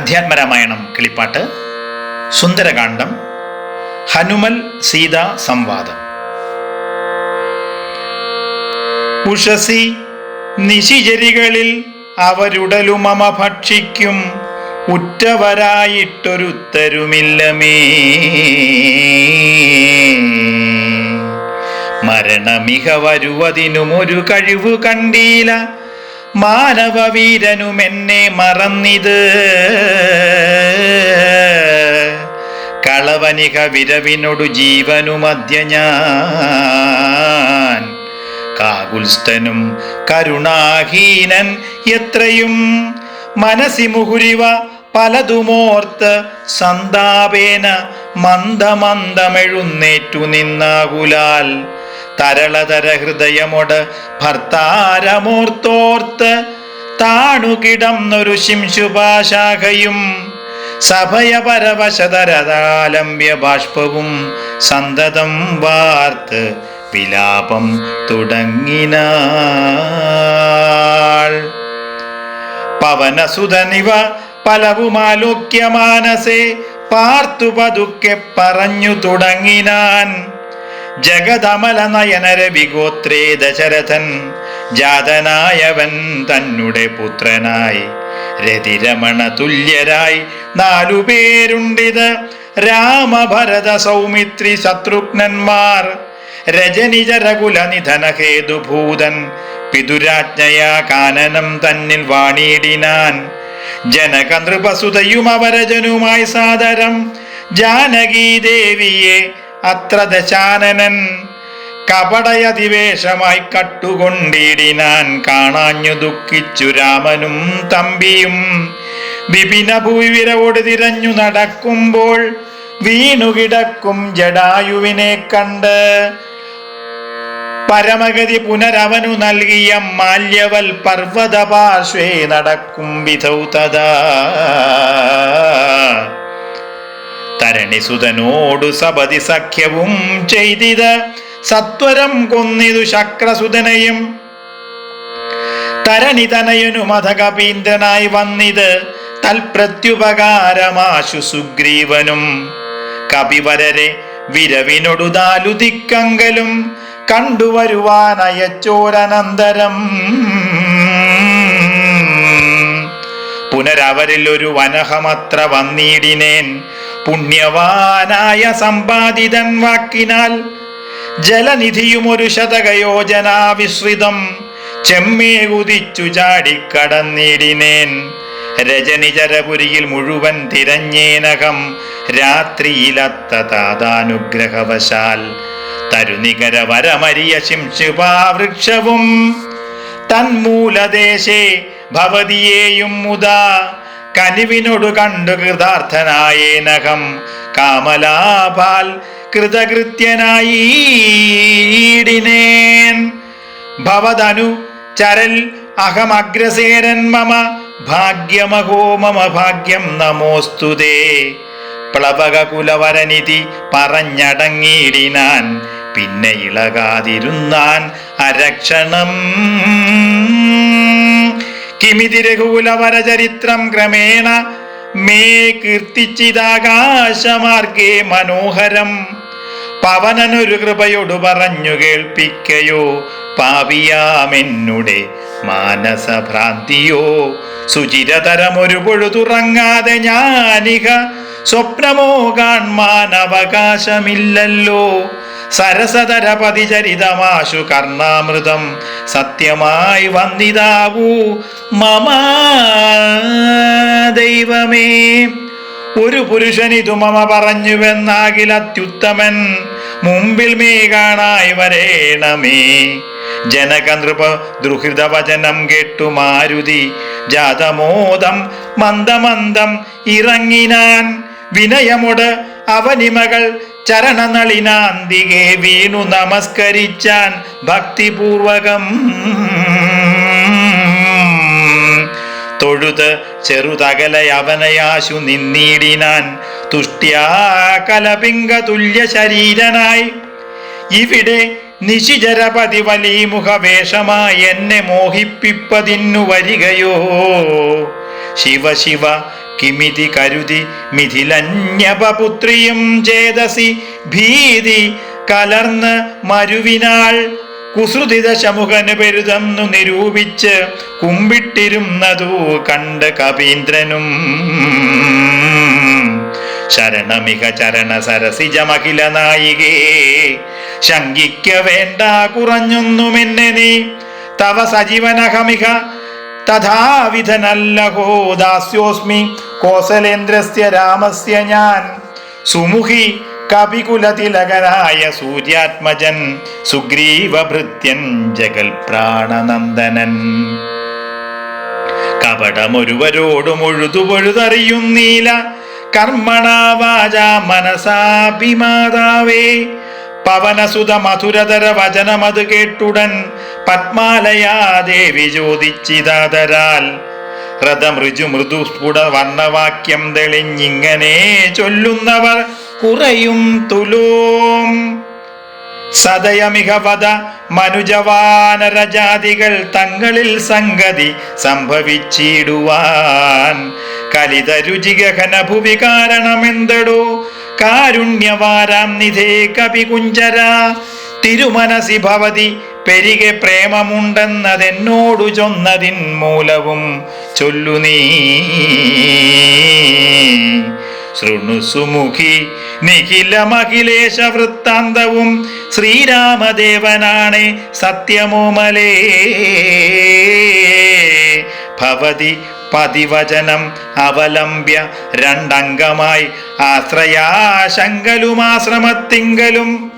അധ്യാത്മരാമായണം കിളിപ്പാട്ട് സുന്ദരകാന്ഡം ഹനുമൽ സീത സംവാദം. ഉഷസി നിശിചരികളിൽ അവരുടലുമമ ഭക്ഷിക്കും ഉറ്റവരായിട്ടൊരുത്തരുമില്ലമേ. മരണമിക വരുവതിനും ഒരു കഴിവ് കണ്ടീല മാനവവീരനും എന്നെ മറന്നിത്. കളവനിക വിരവിനൊടു ജീവനുമധ്യ ഞാൻ. കാകുൽസ്ഥനും കരുണാഹീനൻ എത്രയും മനസി മുഹുരിവ പലതുമോർത്ത് സന്താപേന മന്ദമന്ദമെഴുന്നേറ്റു നിന്നാകുലാൽ. തരളതര ഹൃദയമോട് ഭർത്താരമോർത്തോർത്ത് താണുകിടന്നൊരു ശിംശുഭാശാഖയും സഭയപരവശതരതാലംബ്യ ബാഷ്പവും സന്തതം വാർത്ത് വിലാപം തുടങ്ങിനാൾ. പവനസുതനിവ പലവുമാലോക്യ മാനസേ പാർത്തു പതുക്കെ പറഞ്ഞു തുടങ്ങിനാൻ. ജഗതമല നയനര വിഗോത്രേ ദശരഥൻ. ജാതനായവൻ തന്നുടെ പുത്രനായി. രതിരമണ തുല്യരായി നാലുപേരുണ്ടിത് രാമഭരത സൗമിത്രി ശത്രുഘ്നന്മാർ. രജനിജരകുല നിധന ഹേതുഭൂതൻ. പിതുരാജ്ഞയാ കാനനം തന്നിൽ വാണിയിടിനാൻ ജനക നൃപസുതയും അവരജനുമായി സാദരം. ജാനകീ ദേവിയെ അത്ര ദശാനനൻ കപടയതിവേഷമായി കട്ടുകൊണ്ടിടിനാൻ കാണാഞ്ഞു ദുഃഖിച്ചു രാമനും തമ്പിയും. വിപിന ഭൂവിരവോട് തിരഞ്ഞു നടക്കുമ്പോൾ വീണുകിടക്കും ജഡായുവിനെ കണ്ട്. പരമഗതി പുനരവനു നൽകിയ മാല്യവൽ പർവത പാർശ്വേ നടക്കും വിധൗ തഥാ. തരണിസുതനോടു സപതി സഖ്യവും ചെയ്തിത്. സത്വരം കൊന്നിതു ശക്രസുതനയും തരണിതനയനു മധകപീന്ദ്രനായി വന്നിത്. തൽപ്രത്യുപകാരമാശു സുഗ്രീവനും. കപിവരരെ വിരവിനൊടുതാലു ദിക്കങ്കലും കണ്ടുവരുവാനയച്ചോരനന്തരം. പുനരവരിൽ ഒരു വനഹമത്ര വന്നിടിനേൻ. പുണ്യവാനായ സമ്പാദിതൻ വാക്കിനാൽ ജലനിധിയും ഒരു ശതകയോജനാ വിശ്രിതം ചെമ്മേ കുതിച്ചു ചാടിക്കടന്നിടിനേൻ. രജനിചരപുരിയിൽ മുഴുവൻ തിരഞ്ഞേനകം രാത്രിയിലത്ത താതാനുഗ്രഹവശാൽ. തരുനികര വരമരിയ ശിംശുപാവൃക്ഷവും തന്മൂലദേശേ ഭവതിയേയും മുതാ കനിവിനോടു കണ്ടു കൃതാർത്ഥനായേനകം കാമലാപാൽ കൃതകൃത്യനായിടിനേൻ ഭവതനു ചരൽ അഹമഗ്രസേനൻ മമ ഭാഗ്യമഹോ മമ ഭാഗ്യം നമോസ്തുതേ പ്ലവകുലവരനിധി പറഞ്ഞടങ്ങിയിടിനാൻ. പിന്നെ ഇളകാതിരുന്നാൻ അരക്ഷണം. കിമിതി രഘുകുലവര ചരിത്രം ക്രമേണ മേ കീർത്തിച്ചിതാകാശമാർഗേ മനോഹരം. പവനനൊരു കൃപയോട് പറഞ്ഞു കേൾപ്പിക്കയോ പാവിയാമെന്നുടെ മാനസഭ്രാന്തിയോ. സുചിരതരമൊരു പൊഴുതുറങ്ങാതെ ഞാനിക സ്വപ്നമോ കാൺമാൻ അവകാശമില്ലല്ലോ സരസതര പതിചരിതമാശു കർണാമൃതം സത്യമായി വന്നിതാവൂ. മമാ ദൈവമേ. ഒരു പുരുഷനിതു മമ പറഞ്ഞുവെന്നാകിൽ അത്യുത്തമൻ. മുമ്പിൽ മേ കാണായി വരേണമേ. ജനകനൃപ ദുഹൃതവചനം കേട്ടു മാരുതി. ജാതമോദം മന്ദമന്ദം ഇറങ്ങിനാൻ വിനയമൊട് അവനിമകൾ ചരണനളിനാന്തികെ വീണു നമസ്കരിച്ചാൻ ഭക്തിപൂർവകം. തൊഴുത് ചെറുതകല അവനയാശു നിന്നീടിനാൻ തുഷ്ട്യാ കലപിംഗ തുല്യ ശരീരനായി. ഇവിടെ നിശിചരപതി വലിമുഖവേഷമായി എന്നെ മോഹിപ്പിപ്പതിന്നു വരികയോ. ശിവ ശിവ കിമിതി കരുതി മിഥിലന്യപുത്രിയും ചേതസി ഭീതി കലർന്ന് മരുവിനാൾ കുസൃതിത ശമുഖന് പെരുതെന്നു നിരൂപിച്ച് കുമ്പിട്ടിരുന്നതു കണ്ട് കവീന്ദ്രനും ശരണമിക ചരണ സരസിജമഖില നായികേ ശങ്കിക്ക വേണ്ട കുറഞ്ഞൊന്നുമെന്നെ നീ. തവ സജീവനഹമിക തഥാവിധനല്ലഹോ ദാസ്യോസ്മി കോസലേന്ദ്രസ്യ രാമസ്യ ഞാൻ. സുമുഖി കവികുലതിലകനായ സൂര്യാത്മജൻ സുഗ്രീവഭൃത്യൻ ജഗൽ പ്രാണനന്ദനൻ കപടമൊരുവരോടും ഒഴുതു പൊഴുതറിയുന്നീല കർമ്മണാവാച മനസാഭിമാതാവേ. പവനസുത മധുരതര വചനമത് കേട്ടുടൻ പത്മാലയാ ദേവി ചോദിച്ചിതാതരാൽ മൃദു മൃദുസ്ഫുട വർണവാക്യം തെളിഞ്ഞിങ്ങനെ ചൊല്ലുന്നവർ കുറയും തുലോം. സദയമിക വധ മനുജവാനരജാതികൾ തങ്ങളിൽ സംഗതി സംഭവിച്ചിടുവാൻ. കലിതരുചിഗഹന ഭുവി കാരണമെന്തടോ? കാരുണ്യവാരാം നിധേ കവികുഞ്ചര തിരുമനസി ഭവതി പെരികെ പ്രേമമുണ്ടെന്നതെന്നോടു ചൊന്നതിൻ മൂലവും ചൊല്ലു നീ. ശൃണുസുമുഖി നിഖിലമഖിലേശ വൃത്താന്തവും ശ്രീരാമദേവനാണ് സത്യമോമലേ. ഭവതി പതിവചനം അവലംബ്യ രണ്ടംഗമായി. ആശ്രയാശങ്കലുമാശ്രമത്തിങ്കലും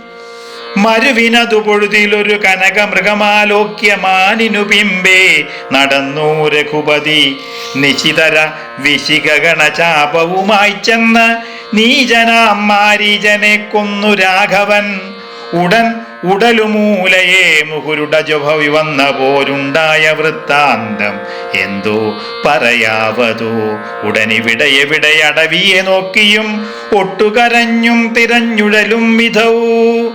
മരുവിനതു പൊഴുതിലൊരു കനക മൃഗമാലോക്യമാനിനു പിമ്പേ നടന്നു രഘുപതി. നിശിതര വിശികഗണചാപവുമായി ചെന്ന് നീജനാം മാരീജനെ കൊന്നു രാഘവൻ. ഉടൻ ഉടലുമൂലയെ മുകുരുടജഭവി വന്ന പോരുണ്ടായ വൃത്താന്തം. എന്തോ പറയാവതോ? ഉടനിവിടെ എവിടെ അടവിയെ നോക്കിയും ഒട്ടുകരഞ്ഞും തിരഞ്ഞുഴലും വിധവൂ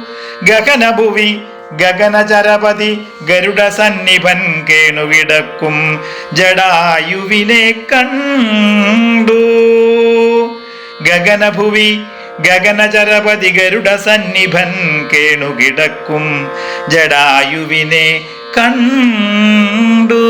ഗഗനഭുവി ഗഗനചരപതി ഗരുഡ സന്നിഭൻ കേണുകിടക്കും ജടായുവിനെ കണ്ടു. ഗഗനഭുവി ഗഗനചരപതി ഗരുഡ സന്നിഭൻ കേണുകിടക്കും ജടായുവിനെ കണ്ടു.